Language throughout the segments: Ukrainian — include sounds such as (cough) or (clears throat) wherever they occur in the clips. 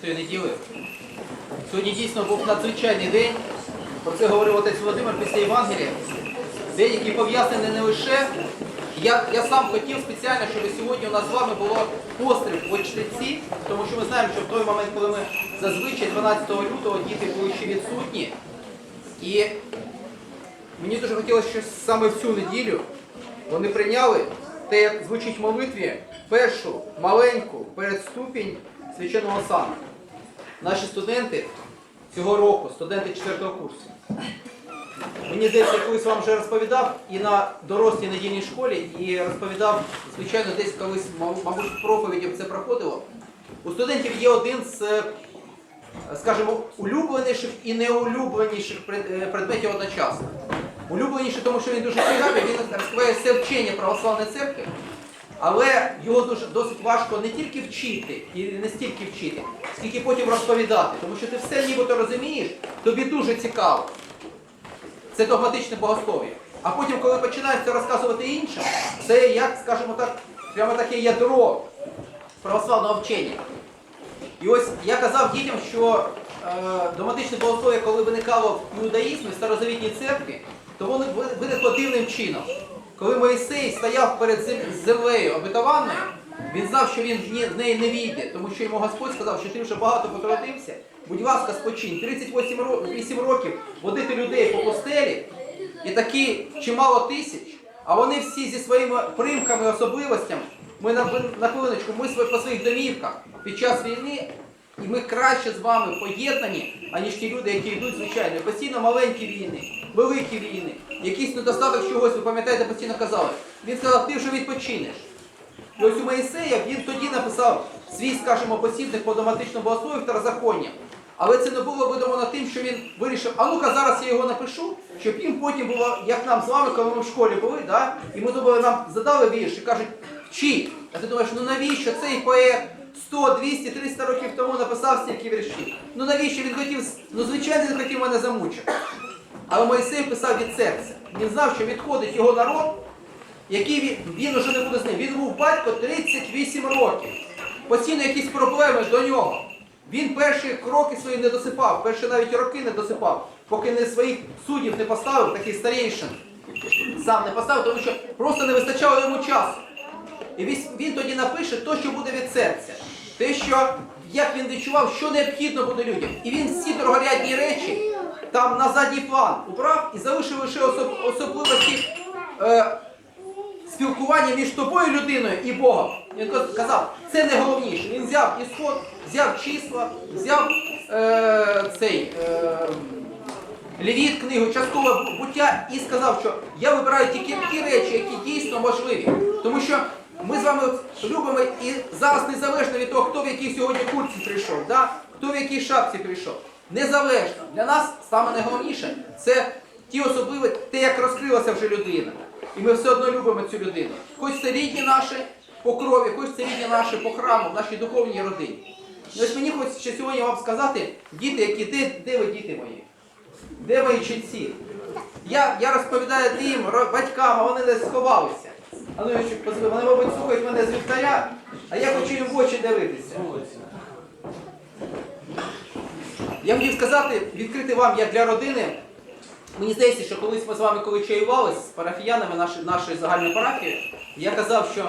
Святої неділи. Сьогодні дійсно був надзвичайний день. Про це говорив отець Володимир після Євангелія. День, який пов'язаний не лише. Я, я сам хотів спеціально, щоб сьогодні у нас з вами було постріл в чтеці, тому що ми знаємо, що в той момент, коли ми зазвичай 12 лютого діти були ще відсутні. І мені дуже хотілося, що саме в цю неділю вони прийняли те, як звучить в молитві, першу маленьку передступінь священного сану. Наші студенти цього року, студенти 4 курсу. Мені здається, я колись вам вже розповідав і на дорослій недільній школі, і розповідав, звичайно, десь колись, мабуть, проповіді це проходило. У студентів є один з, е, скажімо, улюбленіших і неулюбленіших е, предметів одночасно. Улюбленіший, тому що він дуже цікавий, він розкриває все вчення православної церкви, але його дуже досить важко не тільки вчити, і не стільки вчити, скільки потім розповідати. Тому що ти все нібито розумієш, тобі дуже цікаво. Це догматичне богослов'я. А потім, коли починаєш це розказувати іншим, це як, скажімо так, прямо таке ядро православного вчення. І ось я казав дітям, що е, догматичне богослов'я, коли виникало в іудаїзмі, в старозавітній церкві, то воно виникло дивним чином. Коли Моїсей стояв перед зем- землею обетованою, він знав, що він в неї не війде, тому що йому Господь сказав, що ти вже багато потрудився, будь ласка, спочинь. 38 ро- 8 років водити людей по пустелі, і такі чимало тисяч, а вони всі зі своїми примками, особливостями, ми на, на хвилиночку, ми по своїх домівках під час війни, і ми краще з вами поєднані, аніж ті люди, які йдуть, звичайно, постійно маленькі війни, великі війни, якийсь недостаток чогось, ви пам'ятаєте, постійно казали. Він сказав, ти вже відпочинеш. І ось у Моїсея він тоді написав свій, скажімо, посібник по догматичному богослов'ю второзаконня. Але це не було видумано тим, що він вирішив, а ну-ка зараз я його напишу, щоб їм потім було, як нам з вами, коли ми в школі були, да? і ми думали, нам задали вірш і кажуть, вчи. А ти думаєш, ну навіщо цей поет 100, 200, 300 років тому написав стільки віршів? Ну навіщо він хотів, ну звичайно він хотів мене замучити. Але Моїсей писав від серця. Він знав, що відходить його народ, який він, він уже не буде з ним. Він був батько 38 років. Постійно якісь проблеми до нього. Він перші кроки свої не досипав, перші навіть роки не досипав, поки не своїх суддів не поставив, такий старейшин. Сам не поставив, тому що просто не вистачало йому часу. І він, тоді напише те, що буде від серця. Те, що як він відчував, що необхідно буде людям. І він всі дорогорядні речі там на задній план убрав і залишив лише особ, особливості е, спілкування між тобою, людиною, і Богом. Він казав, це не головніше. Він взяв ісход, взяв числа, взяв е, цей. Е, Левіт книгу часткове буття і сказав, що я вибираю тільки ті речі, які дійсно важливі. Тому що ми з вами от любимо і зараз незалежно від того, хто в якій сьогодні куртці прийшов, да? хто в якій шапці прийшов. Незалежно. Для нас саме найголовніше це ті особливі, те, як розкрилася вже людина. І ми все одно любимо цю людину. Хоч це рідні наші по крові, хоч це рідні наші по храму, в нашій духовній родині. І ось мені хочеться сьогодні вам сказати, діти, які де, де ви діти мої? Де мої ченці? Я, я розповідаю їм, батькам, а вони десь сховалися. А я ще позви, вони, мабуть, слухають мене з вівтаря, а я хочу їм в очі дивитися. Я хотів сказати, відкрити вам, як для родини. Мені здається, що колись ми з вами, коли чаювали з парафіянами нашої, нашої загальної парафії, я казав, що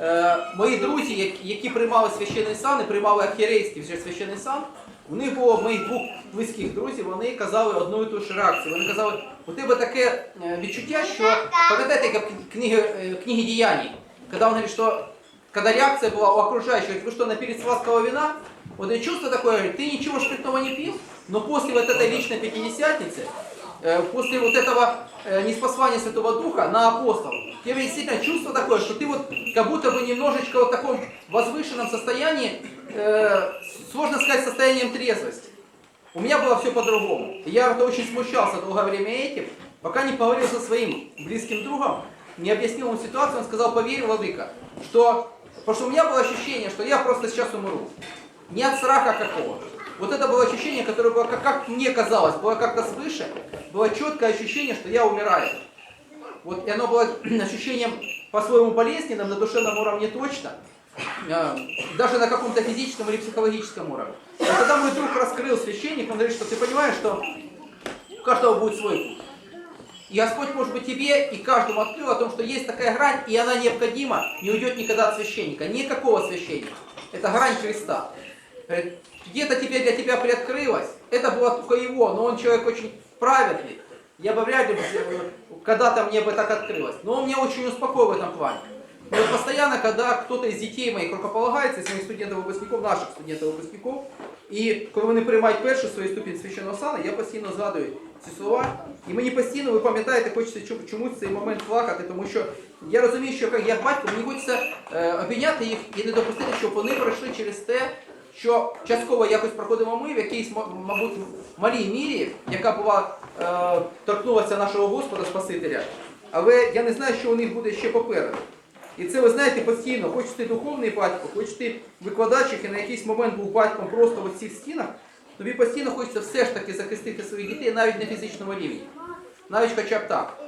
е, мої друзі, які, приймали священний сан і приймали архієрейський вже священний сан, у них було моїх двох близьких друзів, вони казали одну і ту ж реакцію. Вони казали, у тебе таке е, відчуття, що пам'ятаєте, як в книги, е, книги діянь, коли він говорить, що когда реакция была у окружающих, вы что, напились сладкого вина? Вот и чувство такое, ты ничего спиртного не пил, но после вот этой личной пятидесятницы, э, после вот этого э, неспослания Святого Духа на апостолов, у тебя действительно чувство такое, что ты вот как будто бы немножечко вот в таком возвышенном состоянии, э, сложно сказать, состоянием трезвости. У меня было все по-другому. Я это очень смущался долгое время этим, пока не поговорил со своим близким другом, не объяснил ему ситуацию, он сказал, поверь, Владыка, что... Потому что у меня было ощущение, что я просто сейчас умру. Не от страха какого. Вот это было ощущение, которое было, как, как мне казалось, было как-то свыше, было четкое ощущение, что я умираю. Вот, и оно было (clears throat) ощущением по-своему болезненным, на душевном уровне точно, э, даже на каком-то физическом или психологическом уровне. И когда мой друг раскрыл священник, он говорит, что ты понимаешь, что у каждого будет свой путь. И Господь, может быть, тебе и каждому открыл о том, что есть такая грань, и она необходима, не уйдет никогда от священника. Никакого священника. Это грань Христа Говорит, Где-то теперь для тебя приоткрылось. Это было только его, но он человек очень праведный. Я бы вряд ли э, когда-то мне бы так открылось. Но он меня очень успокоил в этом плане. И вот постоянно, когда кто-то із дітей моїх рукополагається, із моїх студентів-випускників, наших студентів-випускників, і коли вони приймають першу свою ступінь священного сана, я постійно згадую ці слова. І мені постійно, ви пам'ятаєте, хочеться чу- чомусь цей момент плакати, тому що я розумію, що як, як батько, мені хочеться е, обійняти їх і не допустити, щоб вони пройшли через те, що частково якось проходимо ми в якійсь, мабуть, малій мірі, яка була е, торкнулася нашого Господа Спасителя. Але я не знаю, що у них буде ще попереду. І це ви знаєте постійно, хоч ти духовний батько, хоч ти викладач, і на якийсь момент був батьком просто в цих стінах, тобі постійно хочеться все ж таки захистити своїх дітей навіть на фізичному рівні. Навіть хоча б так.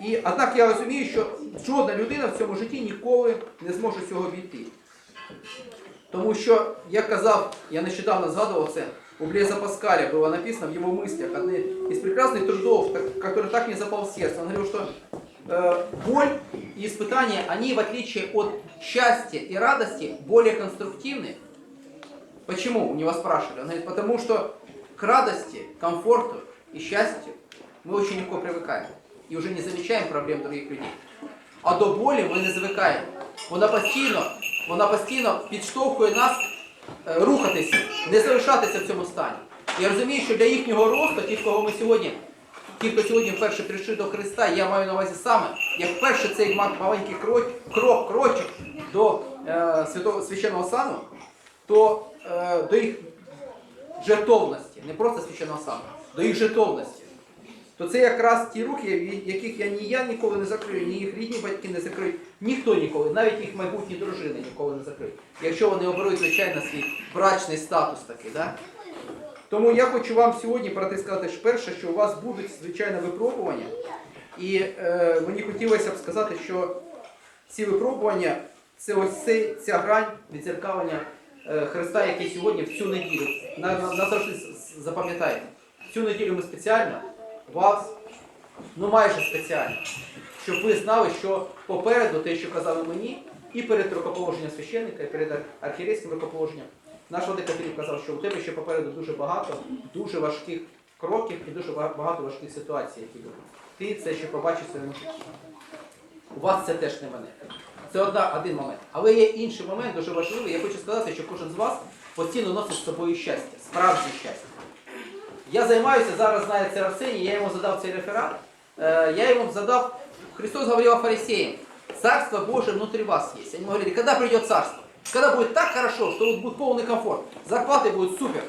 І однак я розумію, що жодна людина в цьому житті ніколи не зможе цього обійти. Тому що, як казав, я нещодавно згадував це, у Блеза Паскаля было написано в его мыслях, одни из прекрасных трудов, так- который так мне запал в сердце. Он говорил, что э, боль и испытания, они в отличие от счастья и радости более конструктивны. Почему? У него спрашивали. Он говорит, потому что к радости, комфорту и счастью мы очень легко привыкаем. И уже не замечаем проблем других людей. А до болі ми не звикаємо. Вона постійно, вона постійно підштовхує нас е, рухатися, не залишатися в цьому стані. Я розумію, що для їхнього росту, ті, кого ми сьогодні, ті, хто сьогодні вперше прийшли до Христа, я маю на увазі саме, як перший цей маленький крок, крок крочок до е, святого священного сану, то е, до їх жертовності, не просто священного сану, до їх жертовності то це якраз ті рухи, яких я ні я ніколи не закрию, ні їх рідні батьки не закриють, ніхто ніколи, навіть їх майбутні дружини ніколи не закриють. Якщо вони оберуть, звичайно, свій брачний статус такий. Да? Тому я хочу вам сьогодні брати сказати що перше, що у вас будуть звичайно випробування. І е, мені хотілося б сказати, що ці випробування це ось цей, ця грань відзеркалення е, Христа, який сьогодні в цю неділю. На, на, назавжди з- з- запам'ятайте. В цю неділю ми спеціально вас, ну майже спеціально, щоб ви знали, що попереду те, що казали мені, і перед рукоположенням священника, і перед архієрейським рукоположенням, наш владика Філіп казав, що у тебе ще попереду дуже багато, дуже важких кроків і дуже багато важких ситуацій, які будуть. Ти це ще побачиш своєму житті. У вас це теж не мене. Це одна, один момент. Але є інший момент, дуже важливий. Я хочу сказати, що кожен з вас постійно носить з собою щастя, справжнє щастя. Я займаюся, зараз знає це Арсеній, я йому задав цей реферат. Я ему задав, Христос говорил о фарисеях, Царство Божие внутри вас есть. Они ему говорили, когда придет Царство? Когда будет так хорошо, что будет полный комфорт, зарплаты будут супер,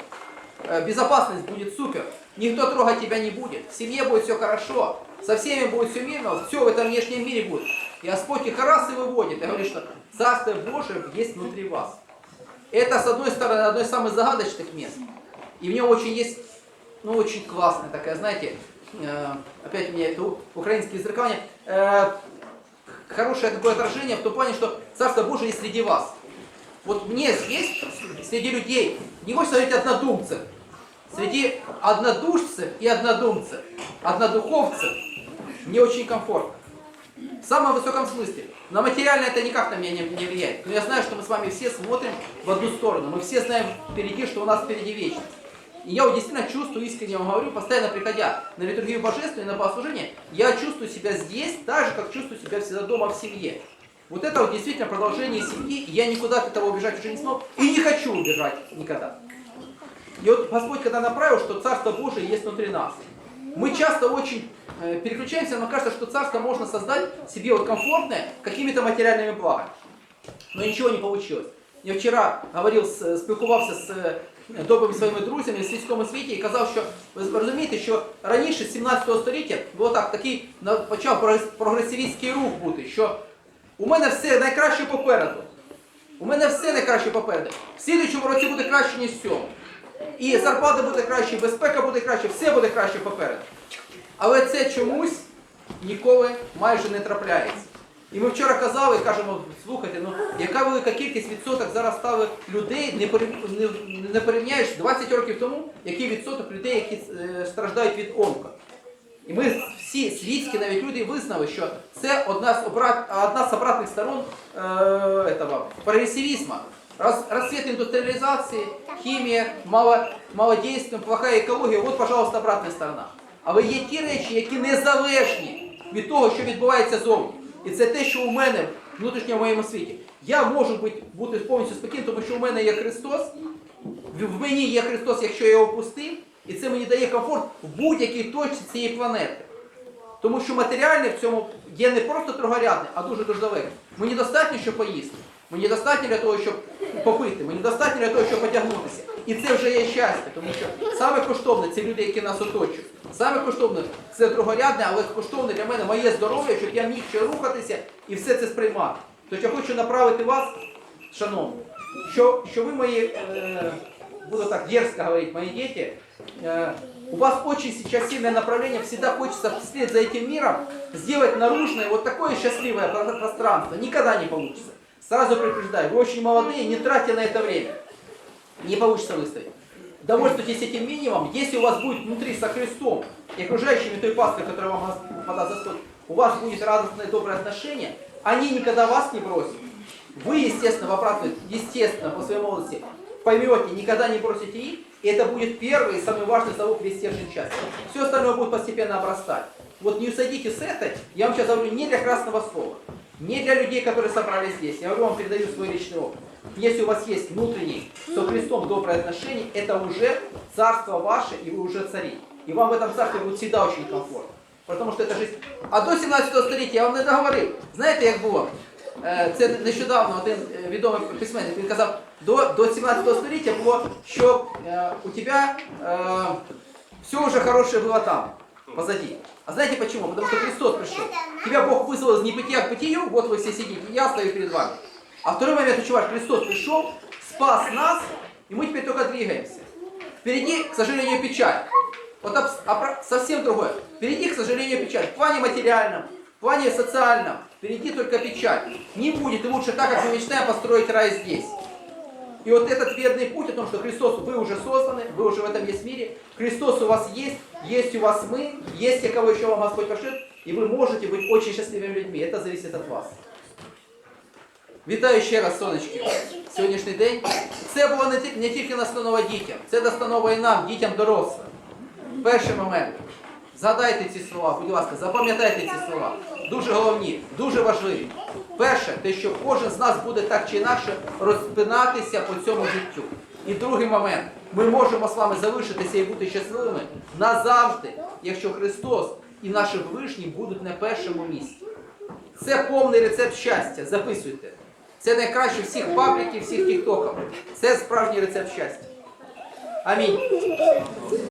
э, безопасность будет супер, никто трогать тебя не будет, в семье будет все хорошо, со всеми будет все мирно, все в этом внешнем мире будет. И Господь их раз и выводит, и говорит, что Царство Божие есть внутри вас. Это, с одной стороны, одно из самых загадочных мест. И в нем очень есть, ну, очень классная такая, знаете, э, опять у меня это украинские изрекания, э, хорошее такое отражение в том плане, что Царство Божие есть среди вас. Вот мне здесь, среди людей, не хочется говорить однодумцев, среди однодушцев и однодумцев, однодуховцев, мне очень комфортно. В самом высоком смысле. На материально это никак на меня не, не влияет. Но я знаю, что мы с вами все смотрим в одну сторону. Мы все знаем впереди, что у нас впереди вечность. И я вот действительно чувствую, искренне вам говорю, постоянно приходя на литургию божественную, на богослужение, я чувствую себя здесь так же, как чувствую себя всегда дома в семье. Вот это вот действительно продолжение семьи, я никуда от этого убежать уже не смог, и не хочу убежать никогда. И вот Господь когда направил, что Царство Божие есть внутри нас. Мы часто очень э, переключаемся, но кажется, что Царство можно создать себе вот комфортное какими-то материальными благами. Но ничего не получилось. Я вчера говорив, з- спілкувався з е, добрими своїми друзями в світському світі і казав, що ви розумієте, що раніше, 17 століття, було так, такий почав прогрес- прогресивістський рух бути, що у мене все найкраще попереду. У мене все найкраще попереду. В слідуючому році буде краще, ніж в цьому. І зарплата буде краще, і безпека буде краще, все буде краще попереду. Але це чомусь ніколи майже не трапляється. І ми вчора казали, кажемо, слухайте, ну яка велика кількість відсоток зараз стали людей, не, порів- не, не порівняєш 20 років тому, який відсоток людей, які е, страждають від онко. І ми всі світські навіть люди визнали, що це одна з, обрат, одна з обратних сторон е, этого, прогрессивизма. Раз, расцвет индустриализации, химия, мало, малодействие, плохая екологія, от, пожалуйста, обратна сторона. Але є ті речі, які незалежні від того, що відбувається зовні. І це те, що у мене внутрішньо в моєму світі. Я можу бути, повністю спокійним, тому що у мене є Христос, в мені є Христос, якщо я його пустив, і це мені дає комфорт в будь-якій точці цієї планети. Тому що матеріальне в цьому є не просто другорядне, а дуже дуже далеке. Мені достатньо, щоб поїсти. Мені достатньо для того, щоб попити, мені достатньо для того, щоб одягнутися. І це вже є щастя, тому що саме коштовне це люди, які нас оточують. Саме коштовне це другорядне, але коштовне для мене моє здоров'я, щоб я міг ще рухатися і все це сприймати. Тобто я хочу направити вас, шановні, що, що ви мої, е, буду так дерзко говорить, мои дети, э, у вас очень сейчас сильное направление, всегда хочется вслед за этим миром сделать наружное вот такое счастливое про- пространство. Никогда не получится. Сразу предупреждаю, вы очень молодые, не тратьте на это время. Не получится выставить. Довольствуйтесь этим минимумом, если у вас будет внутри со Христом и окружающими той пастой, которая вам Господь подаст стол, у вас будет радостное доброе отношение, они никогда вас не бросят. Вы, естественно, в обратную, естественно, по своей молодости поймете, никогда не бросите их, и это будет первый и самый важный залог весь стержень счастья. Все остальное будет постепенно обрастать Вот не усадите с этой, я вам сейчас говорю не для красного слова, не для людей, которые собрались здесь. Я говорю, вам передаю свой личный опыт. Если у вас есть внутренний со Христом доброе отношение, это уже царство ваше, и вы уже цари. И вам в этом царстве будет всегда очень комфортно. Потому что это жизнь. А до 17 століття я вам не договорив. Знаєте, як було? Е, Це нещодавно один е, відомий письменник він казав, до, до 17 століття було, що е, у тебе е, все уже хорошее было там, позади. А знаете почему? Потому что Христос пришел. Тебя Бог вызвал из небытия к бытию, вот вы все сидите, я стою перед вами. А второй момент, очень важный, Христос пришел, спас нас, и мы теперь только двигаемся. Впереди, к сожалению, печаль. Вот а про- совсем другое. Впереди, к сожалению, печаль. В плане материальном, в плане социальном. Впереди только печаль. Не будет лучше так, как мы мечтаем построить рай здесь. И вот этот верный путь о том, что Христос, вы уже созданы, вы уже в этом есть мире, Христос у вас есть, есть у вас мы, есть те, кого еще вам Господь пошлет, и вы можете быть очень счастливыми людьми. Это зависит от вас. Вітаю ще раз, сонечки. Сьогоднішній день. Це було не, ті- не тільки настанова дітям, це настанова і нам, дітям дорослим. Перший момент. Згадайте ці слова, будь ласка, запам'ятайте ці слова. Дуже головні, дуже важливі. Перше, те, що кожен з нас буде так чи інакше розпинатися по цьому життю. І другий момент. Ми можемо з вами залишитися і бути щасливими назавжди, якщо Христос і наші ближні будуть на першому місці. Це повний рецепт щастя. Записуйте. Це найкраще всіх пабліків, всіх тіктоків. Це справжній рецепт щастя. Амінь.